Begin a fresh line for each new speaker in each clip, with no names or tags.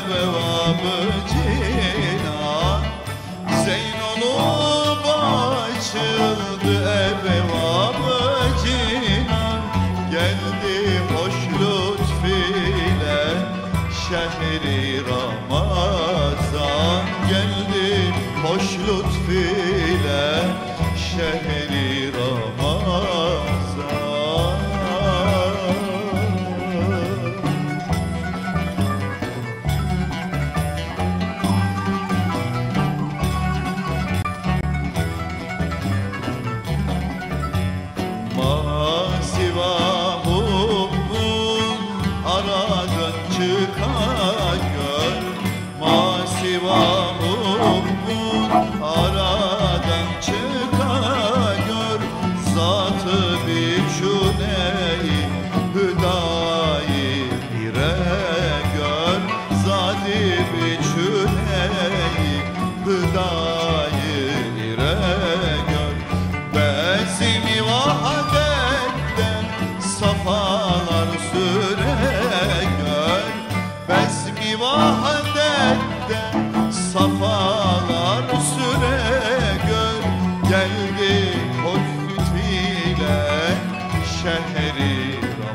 açıldı ebevabı cinan Zeyn olup açıldı ebevabı cinan Geldi hoş lütfiyle şehri Ramazan. Geldi hoş lütfiyle Masiva hubbun aradan çıkar gör Zatı biçuneyi hüdayi bire gör. Zati biçuneyi hüdayi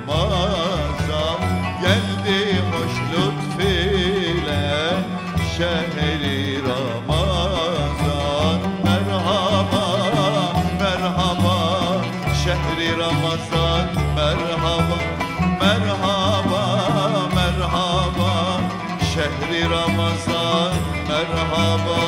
Ramazan Geldi hoş lütfiyle şehri Ramazan Merhaba, merhaba. Şehri Ramazan Merhaba, merhaba, merhaba. Şehri Ramazan Merhaba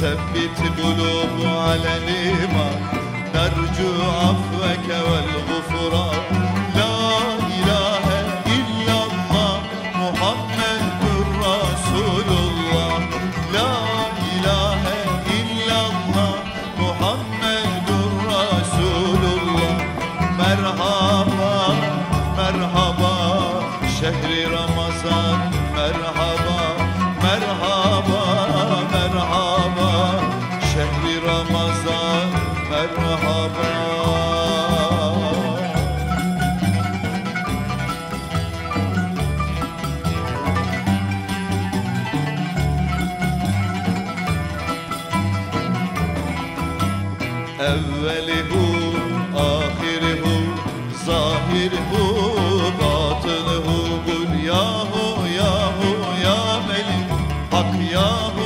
Sebbit kulubu alel iman Nercu affeke vel Evvelihu, ahirihu, zahirihu, batınuhu Kul yahu, yahu, ya melik Hak yahu,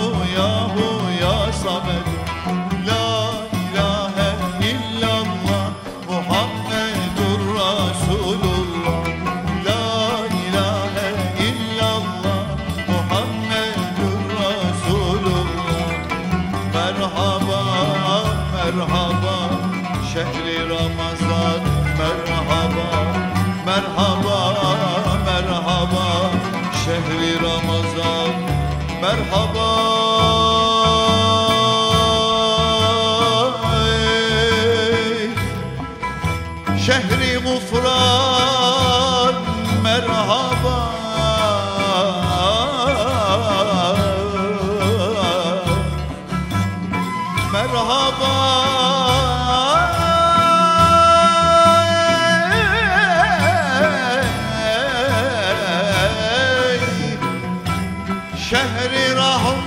Şehri rahmet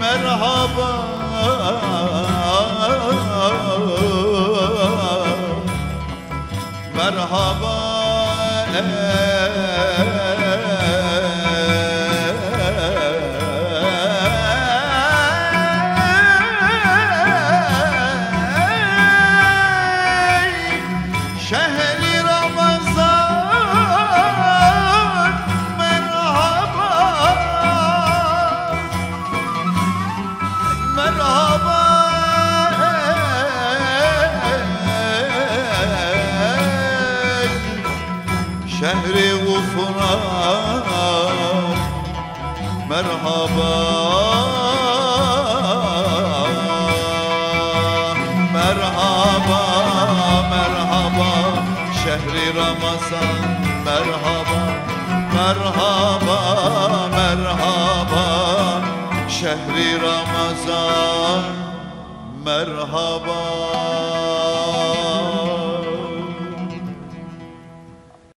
merhaba. Merhaba ey Merhaba Merhaba Şehri Ramazan Merhaba